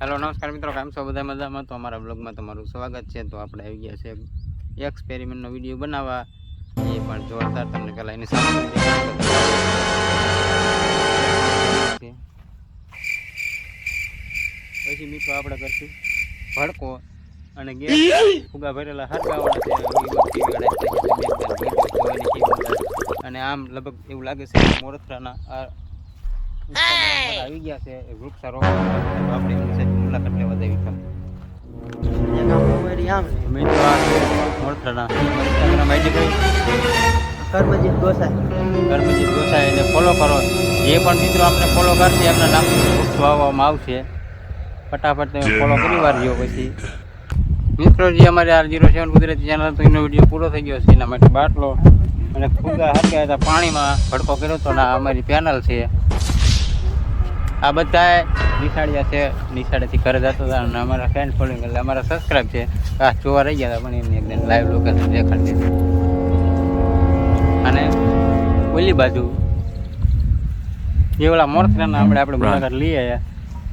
Hello, નમસ્કાર મિત્રો, કેમ છો? બધા મજામાં? તો અમારા બ્લોગમાં તમારું સ્વાગત છે. તો આપણે આવી ગયા છે એક્સપેરિમેન્ટનો વીડિયો બનાવવા. એ પણ જોરદાર. તમને પહેલાં એની સામે પછી મિત્રો આપણે કરશું ભડકો અને ગેસ ફુગા ભરેલા હરગાવાળા છે. અને આમ લગભગ એવું લાગે છે મોરથરાના આવી ગયા છે. વૃક્ષ સારો. આપણે મુલાકાત લેવા કઈ? કર્મજીત ગોસાઈ. કર્મજીત ગોસાઈ એને ફોલો કરો. જે પણ મિત્રો આપણે ફોલો કરશે એમના નામ વૃક્ષ વાવવામાં આવશે. ફટાફટ તમે ફોલો કરી વારજો પછી. મિત્રો જે અમારે આર જીરો સેવન કુદરતી ચેનલ તો એનો વીડિયો પૂરો થઈ ગયો છે. એના માટે બાટલો. અને ફુગા હરગ્યા હતા પાણીમાં. ભડકો કર્યો હતો ને અમારી પેનલ છે. આ બધા નિશાળિયા છે. નિશાળેથી ઘરે જતા હતા અને અમારા ફ્રેન્ડ ફોલોઈંગ એટલે અમારા સબસ્ક્રાઈબ છે. આ જોવા રહી ગયા હતા પણ એમની એકદમ લાઈવ લોકેશન દેખાડશે અને ઓલી બાજુ જે ઓલા મોરથરાના આપણે આપણે મુલાકાત લઈ આવ્યા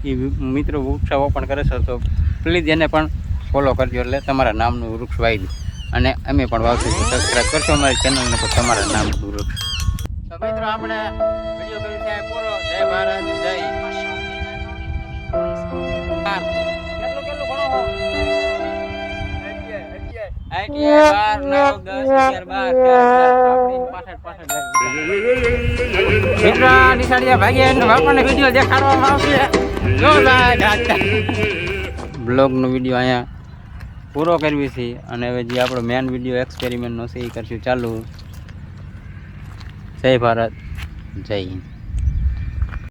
એ મિત્રો વૃક્ષ ઓપન કરે છે તો પ્લીઝ એને પણ ફોલો કરજો એટલે તમારા નામનું વૃક્ષ વાવી અને અમે પણ વાવશું સબસ્ક્રાઈબ કરશો અમારી ચેનલને તો તમારા નામનું વૃક્ષ. મિત્રો, આપણે વીડિયો કર્યો છે પૂરો. જય ભારત, જય બ્લોગનો વીડિયો અહીંયા પૂરો કરવી છે. અને હવે જે આપણો મેન વીડિયો એક્સપેરિમેન્ટનો છે, એ કરશું. ચાલુ. જય ભારત. જય હિન્દ.